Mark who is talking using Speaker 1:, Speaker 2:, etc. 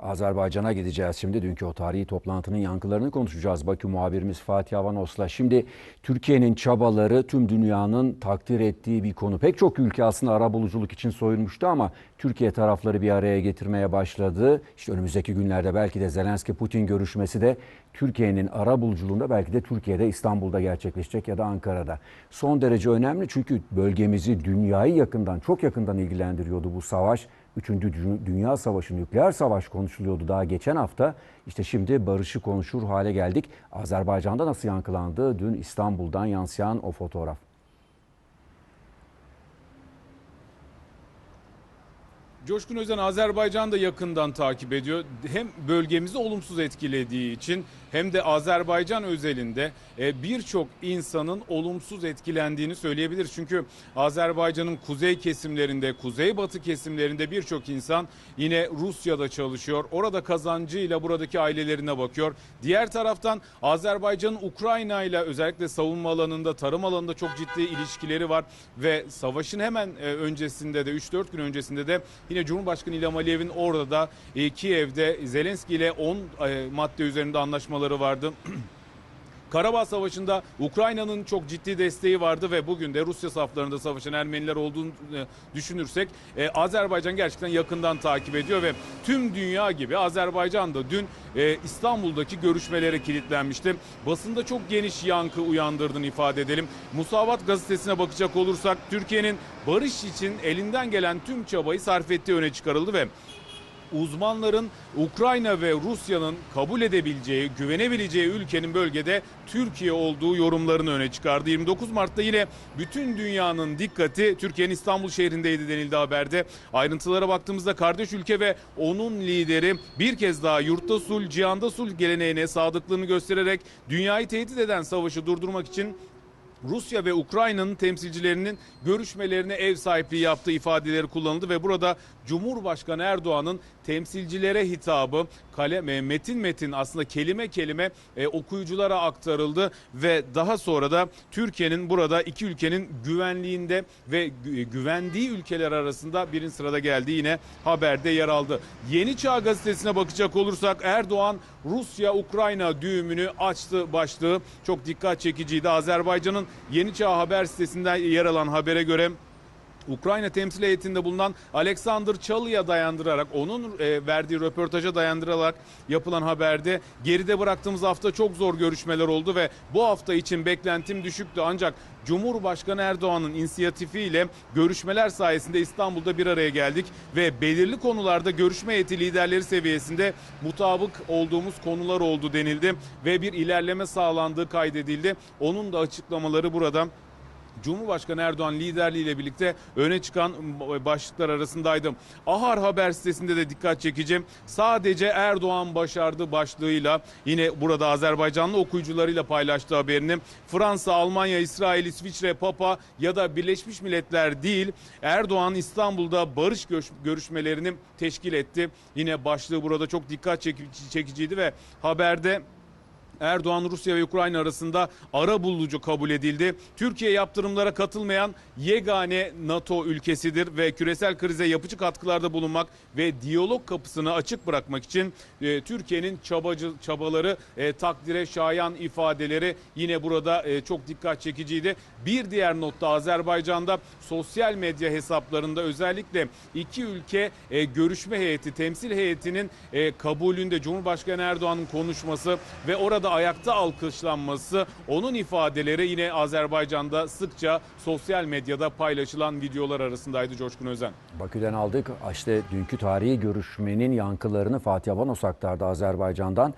Speaker 1: Azerbaycan'a gideceğiz şimdi. Dünkü o tarihi toplantının yankılarını konuşacağız. Bakü muhabirimiz Fatih Avanos'la. Şimdi Türkiye'nin çabaları tüm dünyanın takdir ettiği bir konu. Pek çok ülke aslında arabuluculuk için soyunmuştu ama Türkiye tarafları bir araya getirmeye başladı. İşte önümüzdeki günlerde belki de Zelenski-Putin görüşmesi de Türkiye'nin arabuluculuğunda belki de Türkiye'de İstanbul'da gerçekleşecek ya da Ankara'da. Son derece önemli çünkü bölgemizi dünyayı yakından çok yakından ilgilendiriyordu bu savaş. Üçüncü Dünya Savaşı, nükleer savaş konuşuluyordu daha geçen hafta. İşte şimdi barışı konuşur hale geldik. Azerbaycan'da nasıl yankılandı? Dün İstanbul'dan yansıyan o fotoğraf.
Speaker 2: Coşkun Özen Azerbaycan da yakından takip ediyor. Hem bölgemizi olumsuz etkilediği için hem de Azerbaycan özelinde e, birçok insanın olumsuz etkilendiğini söyleyebiliriz. Çünkü Azerbaycan'ın kuzey kesimlerinde, kuzeybatı kesimlerinde birçok insan yine Rusya'da çalışıyor. Orada kazancıyla buradaki ailelerine bakıyor. Diğer taraftan Azerbaycan'ın Ukrayna ile özellikle savunma alanında, tarım alanında çok ciddi ilişkileri var ve savaşın hemen e, öncesinde de 3-4 gün öncesinde de yine Cumhurbaşkanı İlham Aliyev'in orada da e, Kiev'de Zelenski ile 10 e, madde üzerinde anlaşmaları vardı. Karabağ Savaşı'nda Ukrayna'nın çok ciddi desteği vardı ve bugün de Rusya saflarında savaşan Ermeniler olduğunu e, düşünürsek e, Azerbaycan gerçekten yakından takip ediyor ve tüm dünya gibi Azerbaycan da dün e, İstanbul'daki görüşmelere kilitlenmişti. Basında çok geniş yankı uyandırdığını ifade edelim. Musavat gazetesine bakacak olursak Türkiye'nin barış için elinden gelen tüm çabayı sarf ettiği öne çıkarıldı ve uzmanların Ukrayna ve Rusya'nın kabul edebileceği, güvenebileceği ülkenin bölgede Türkiye olduğu yorumlarını öne çıkardı. 29 Mart'ta yine bütün dünyanın dikkati Türkiye'nin İstanbul şehrindeydi denildi haberde. Ayrıntılara baktığımızda kardeş ülke ve onun lideri bir kez daha yurtta sulh, cihanda sulh geleneğine sadıklığını göstererek dünyayı tehdit eden savaşı durdurmak için Rusya ve Ukrayna'nın temsilcilerinin görüşmelerine ev sahipliği yaptığı ifadeleri kullanıldı ve burada Cumhurbaşkanı Erdoğan'ın temsilcilere hitabı kalem metin metin aslında kelime kelime e, okuyuculara aktarıldı ve daha sonra da Türkiye'nin burada iki ülkenin güvenliğinde ve gü- güvendiği ülkeler arasında birinci sırada geldiği yine haberde yer aldı. Yeni Çağ gazetesine bakacak olursak Erdoğan Rusya-Ukrayna düğümünü açtı başlığı çok dikkat çekiciydi. Azerbaycan'ın Yeni Çağ haber sitesinden yer alan habere göre Ukrayna temsil heyetinde bulunan Alexander Çalı'ya dayandırarak onun e, verdiği röportaja dayandırarak yapılan haberde geride bıraktığımız hafta çok zor görüşmeler oldu ve bu hafta için beklentim düşüktü ancak Cumhurbaşkanı Erdoğan'ın inisiyatifiyle görüşmeler sayesinde İstanbul'da bir araya geldik ve belirli konularda görüşme heyeti liderleri seviyesinde mutabık olduğumuz konular oldu denildi ve bir ilerleme sağlandığı kaydedildi. Onun da açıklamaları burada Cumhurbaşkanı Erdoğan liderliğiyle birlikte öne çıkan başlıklar arasındaydım. Ahar haber sitesinde de dikkat çekeceğim. Sadece Erdoğan başardı başlığıyla yine burada Azerbaycanlı okuyucularıyla paylaştığı haberini. Fransa, Almanya, İsrail, İsviçre, Papa ya da Birleşmiş Milletler değil Erdoğan İstanbul'da barış görüş- görüşmelerini teşkil etti. Yine başlığı burada çok dikkat çekici- çekiciydi ve haberde Erdoğan Rusya ve Ukrayna arasında ara bulucu kabul edildi. Türkiye yaptırımlara katılmayan yegane NATO ülkesidir ve küresel krize yapıcı katkılarda bulunmak ve diyalog kapısını açık bırakmak için e, Türkiye'nin çabacı çabaları e, takdire şayan ifadeleri yine burada e, çok dikkat çekiciydi. Bir diğer notta Azerbaycan'da sosyal medya hesaplarında özellikle iki ülke e, görüşme heyeti, temsil heyetinin e, kabulünde Cumhurbaşkanı Erdoğan'ın konuşması ve orada ayakta alkışlanması onun ifadeleri yine Azerbaycan'da sıkça sosyal medyada paylaşılan videolar arasındaydı Coşkun Özen.
Speaker 1: Bakü'den aldık. İşte dünkü tarihi görüşmenin yankılarını Fatih Avanos aktardı Azerbaycan'dan.